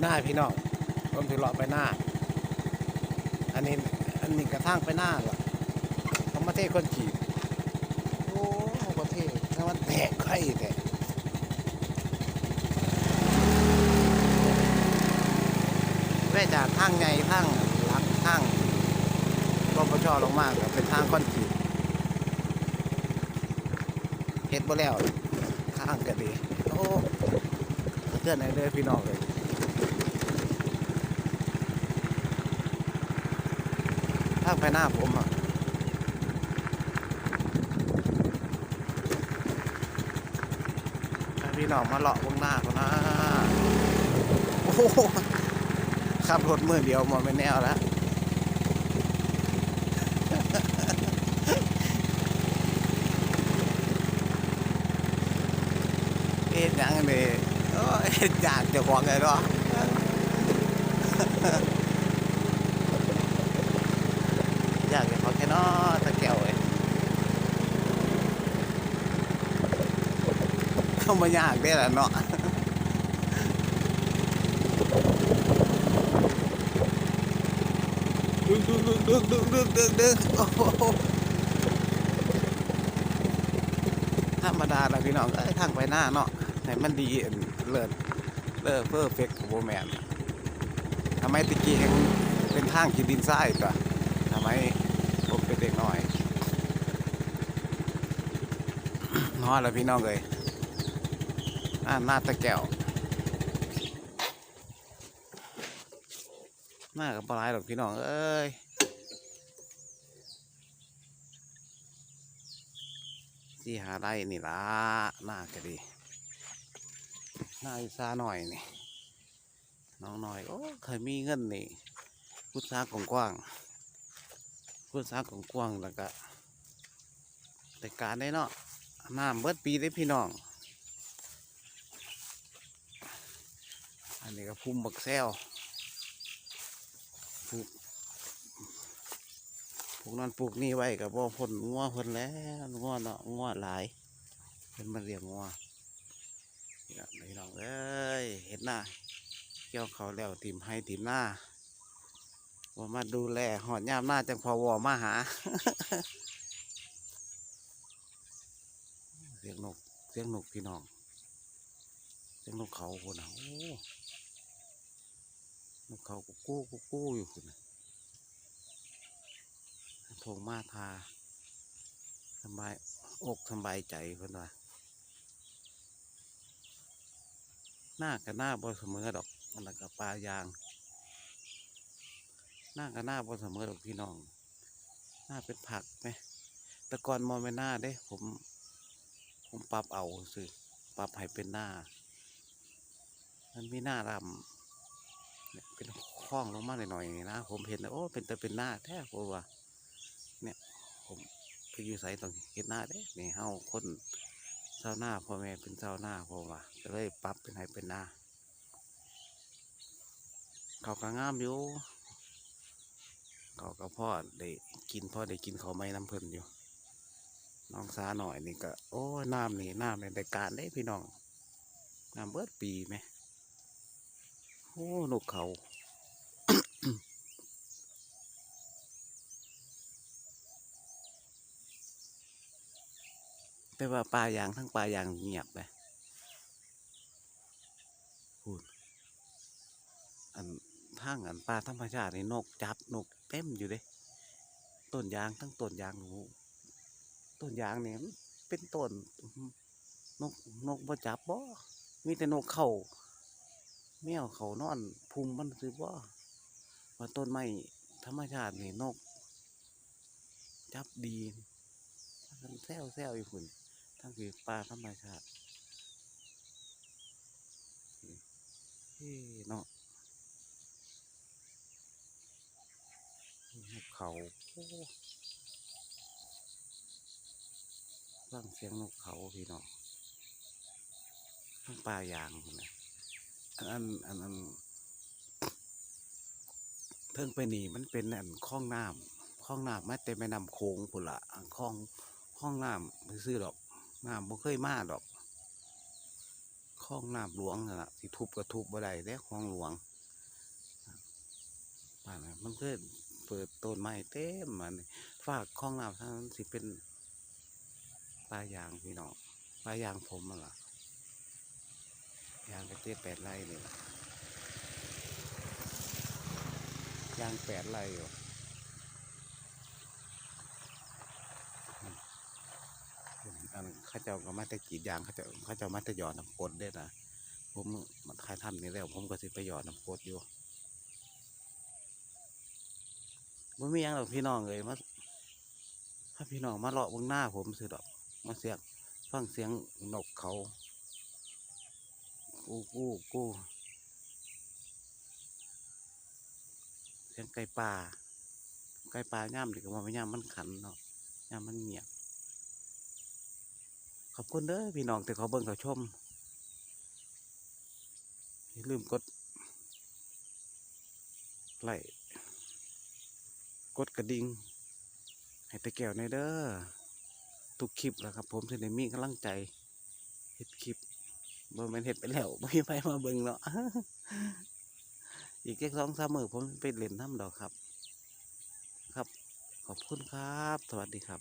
หน้าพี่น้องผมถือเลาะไปหน้า อันนี้อันนี้กระทั่งไปหน้าหรอเขามาเทคนขี่โอ้ประเทศถ้ามันแตกไข่แต่แม่จากทางไงทางหลังทางรปชลงมากเป็นทางคอนกรีตเฮ็ดบ่แล้วข้างก็ดีโอ้เพื่อนไหนเลยพี่น้องเลย ทางไปหน้าผมอะพี่น้องมาเลาะวงหน้าก่อนนะโอ้โหขับรถมือเดียวมาไม่แนวแล้วเอ็ดยังนี่โอ้ยอยากจะของไงเนาะ อยากจะตะแก้วเอ้ยเข้ามายากได้แหละเนาะดึกดึกดึกดึกดึกดึกดึกโอ้ธรรมดาละพี่น้องเอ้ยทางไปหน้าเนาะให้มันดีเลิศเลิศเพอร์เฟกต์โบแมนทำไมตะกี้ยังเป็นทางขีดดินทรายตัวทำไมเป็นเด็กน้อย น้อยแล้วพี่น้องเลยอ่าหน้าตะแก้วหน้ากับปลายหรอกพี่น้องเอ้ยที่หาได้นี่ละหน้าก็ดีหน้าอีสาหน่อยนี่น้องหน่อยโอ้เคยมีเงินนี่พุทธากงกว้างพุทธาสของกว้างแล้วก็แต่การได้เนาะ น้ำเบิดปีได้พี่น้อง อันนี้ก็พุ่มบักแซวปลูกปลูกนั่นปลูกนี่ไว้กับบ่พ่นงัวพ่นแล้วงัวเนาะงัวหลายเป็นมาเรียงงัวนี่ละพี่น้องเอ้ยเห็นหน้าเกี่ยวเขาแล้วทีมให้ทีมหน้าว่ามาดูแลหอดยามหน้าจังพอวอมาหา เสียงนก เสียงนกพี่น้อง เสียงนกเขาคนนะโอ้นกเขากุ๊กกู้กุ๊กกู้อยู่คนนะโถงมาทาสบายอกสบายใจคนว่าหน้ากับหน้าบ่เสมอดอกมันกับปลายาง หน้ากับหน้าพอเสมอหรอกพี่น้อง หน้าเป็นผักไหมแต่ก่อนมองไม่หน้าเด้ ผม ผมปรับเอาสิปรับให้เป็นหน้า มันมีหน้ารำเนี่ยเป็นคล้องลงมาหน่อยๆนะ ผมเห็นโอ้เป็นแต่เป็นหน้าแท้ผมว่าเนี่ย ผมไปอยู่ไสต้องเห็นหน้าเด้นี่เฮาคนชาวหน้าพ่อแม่เป็นชาวหน้าผมว่าก็เลยปรับเป็นให้เป็นหน้า เขาก็งามอยู่เขาก็พ่อได้กินพ่อได้กินเขาไม่น้ำเพิ่นอยู่ น้องสาหน่อยนี่ก็ โอ้น้ำนี่น้ำในรายการได้พี่น้องน้ำเบิดปีไหมโอ้นกเขาแต่ว่าปลายางทั้งปลายางเงียบไปพูดอันทางอันปลาธรรมชาตินี่นกจับนกเต็มอยู่เด้ต้นยางทั้งต้นยางหนู ต้นยางเนี่ยเป็นต้นนกนกบ่จับบ่มีแต่นกเขาแมวเขานอนพุงมันซื้อบ่ว่าต้นไม้ธรรมชาตินี่นก จับดีทั้งแซวแซวอยู่คุณทั้งคือปลาธรรมชาติเฮ้เนาะนกเขาโอ้ ฟังเสียงนกเขาพี่น้องทั้งปลายางนะอันอันอันอันเทิงไปหนีมันเป็นอันคลองน้ำคลองน้ำมาแต่แม่น้ำโขงพุ่นละคลองคลองน้ำไม่ซื้อดอกน้ำบ่เคยมาดอกคลองน้ำหลวงนั่นล่ะสิทุบก็ทุบบ่ได้เด้คลองหลวงบ้านนั้นมันก็เปิดต้นไม้เต็มมันฝากคลองน้ำท่านสิเป็น ป่ายางพี่น้องป่ายางผมมันล่ะยางไปเจ็ดแปดไร่นี่ล่ะยางแปดไร่อยู่อันข้าเจ้าก็มาแต่กีดยางข้าเจ้าข้าเจ้ามาแต่หยอดน้ำกรดเด้นะผมมันใครทำนี่แล้ว ผมก็สิไปหยอดน้ำกรดอยู่ไม่มียังหรอกพี่น้องเลยมาถ้าพี่น้องมาเลาะเบงหน้าผมสิดอก มาเสียงฟังเสียงนกเขา กู้กู้กู้เสียงไก่ป่า ไก่ป่าย่ำดิก็ว่าไม่ย่ำมันขันเนาะย่ำมันเงียบ ขอบคุณเด้อพี่น้องที่เขาเบิ่งเขาชม อย่าลืมกดไลค์กดกระดิ่งให้ตะแก้วในเด้อ ทุกคลิปแหล้วครับ ผมจะได้มีกำลังใจเห็ดคลิปบ่แม่นเห็ดไปแล้วไม่ไปมาเบิ่งเนาะอีกแค่สองสามมือผมไปเล่นน้ำดอกครับ ครับ ขอบคุณครับ สวัสดีครับ